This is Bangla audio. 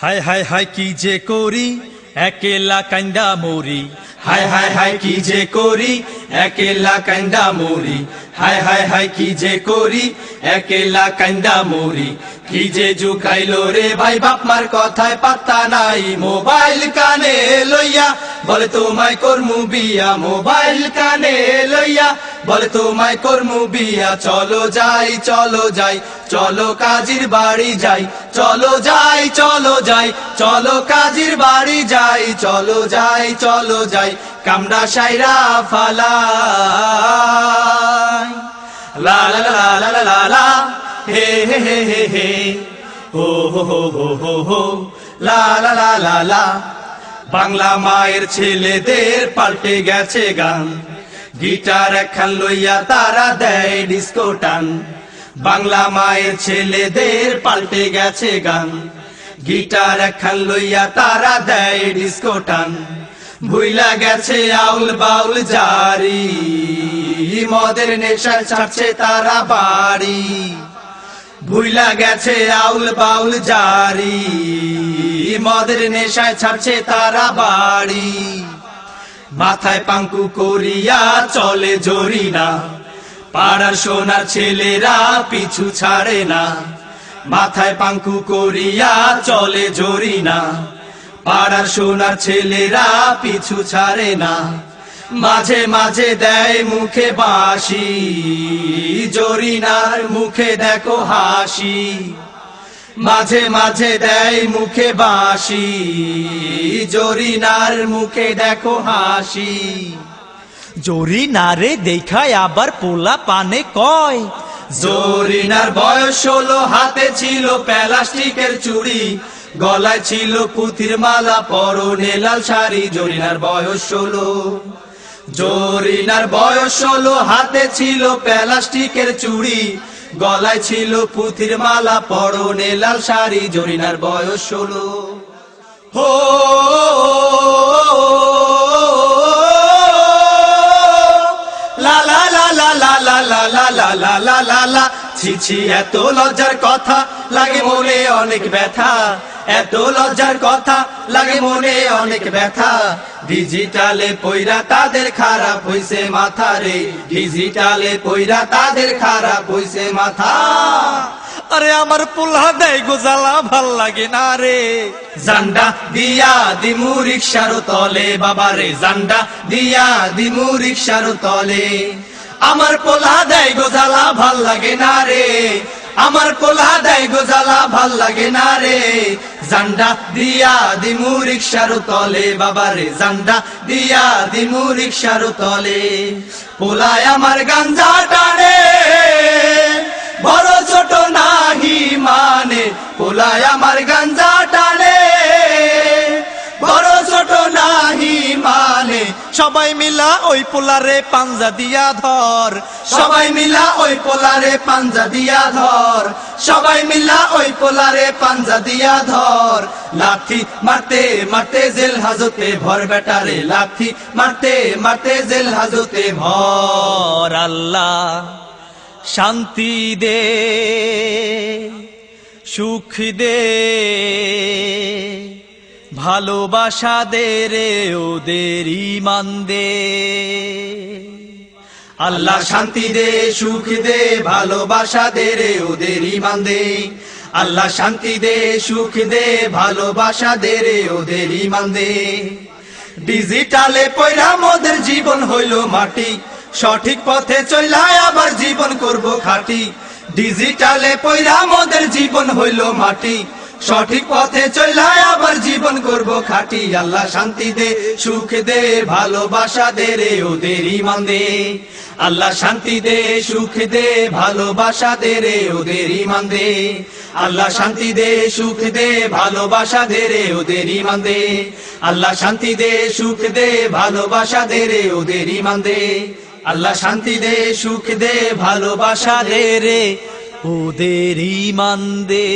হায় হায় হায় কি যে করি? একেলা কান্দা মরি। হায় হায় হায় কি যে করি? একেলা কান্দা মরি। হায় হায় হায় কি যে করি? একেলা কান্দা মরি। কি যে জুকাইলো রে ভাই, বাপ মার কথায় পাত্তা নাই। মোবাইল কানে লইয়া বলে, তোমায় করমু বিয়া। মোবাইল কানে লইয়া বলে তোমায় করমু বিয়া। চলো যাই চলো যাই, চলো কাজীর বাড়ি যাই। চলো যাই চলো যাই, চলো কাজীর বাড়ি যাই। চলো যাই চলো যাই, কামড়া সাইরা ফালাই। লা লা লা লা লা লা লা হে হে হে। হো হো হো হো হো হো। লা লা লা লা লা। বাংলা মায়ের ছেলেদের পাল্টে গেছে গান। গিটার একখান লইয়া তারা দেয় ডিস্কো টান। বাংলা মায়ের ছেলেদের পাল্টে গেছে গান। গিটার একখান লইয়া তারা দেয় ডিস্কো টান। ভুইলা গেছে আউল বাউল জারি। মদের নেশায় ছাড়ছে তারা বাড়ি। ভুইলা গেছে আউল বাউল জারি। মদের নেশায় ছাড়ছে তারা বাড়ি। মাথায় পাঙ্কু করিয়া চলে জরি না পাড়ার সোনার ছেলেরা পিছু ছাড়ে না। মাথায় পাঙ্কু করিয়া চলে জরি না পাড়ার সোনার ছেলেরা পিছু ছাড়ে না। মাঝে মাঝে দেয় মুখে বাঁশি। জরিনার মুখে দেখো হাসি। মাঝে মাঝে দেয় মুখে বাঁশি। জরিনার মুখে দেখো হাসি। জরি নারে দেখায় আবার পোলা পানে কয়। জরিনার বয়স হলো, হাতে ছিল প্লাস্টিকের চুড়ি। গলায় ছিল পুঁথির মালা, পরনে লাল শাড়ি। জরিনার বয়স হলো, জরিনার বয়স হলো, হাতে ছিল প্লাস্টিকের চুড়ি। গলায় ছিল পুঁথির মালা পরনে লাল শাড়ি জরিনার বয়স ষোলো হো লা লা লা লা লা লা লা লা লা লা লা ছি ছি এত লজ্জার কথা লাগে মনে অনেক ব্যথা। এত লজ্জার কথা লাগে মনে অনেক ব্যথা। ডিজিটালে পইরা তাদের খারাপ হইছে মাথা রে। ডিজিটালে পইরা তাদের খারাপ হইছে মাথা। আরে আমার পোলা দেয় গোজালা ভালো লাগে না রে। জান্ডা দিয়া দিমু রিক্সার তলে বাবারে জান্ডা দিয়া দিমু রিক্সার তলে। আমার পোলা দেয় গোজালা ভালো লাগে না রে। আমার পোলা দেয় গোজালা ভালো লাগে না রে। জান্ডা দিয়া দিমু রিক্সার তলে বাবারে জান্ডা দিয়া দিমু রিক্সার তলে। পোলায় আমার গাঞ্জা টানে, বড় ছোট নাহি মানে। পোলায় আমার গাঞ্জা সবাই মিলা ওই পোলারে পাঞ্জা দিয়া ধর। সবাই মিলা ওই পোলারে পাঞ্জা দিয়া ধর। সবাই মিলা ওই পোলারে পাঞ্জা দিয়া ধর। লাথি মারতে মারতে জেল হাজতে ভর বেটারে লাথি মারতে মারতে জেল হাজতে ভর। আল্লাহ শান্তি দে, সুখ দে। ভালোবাসা দে রে ওদের ইমান দে আল্লাহ শান্তি দে, সুখ দে ভালোবাসা দে রে ওদের ইমান দে আল্লাহ শান্তি দে, সুখ দে ভালোবাসা দে রে ওদের ইমান দে ডিজিটালে পয়রা মোদের জীবন হইল মাটি। সঠিক পথে চলায় আবার জীবন করব খাটি। ডিজিটালে পয়রা মোদের জীবন হইল মাটি। সঠিক পথে চলায় আবার জীবন করব খাটি। আল্লাহ শান্তি দে, সুখ দে, ভালোবাসা দে রে ওদের ইমান দে। আল্লাহ শান্তি দে, সুখ দে, ভালোবাসা দে রে ওদের ইমান দে। আল্লাহ শান্তি দে, সুখ দে, ভালোবাসা দে রে ওদের ইমান দে। আল্লাহ শান্তি দে, সুখ দে, ভালোবাসা দে রে ওদের ইমান দে। আল্লাহ শান্তি দে, সুখ দে, ভালোবাসা দে রে ওদের ইমান দে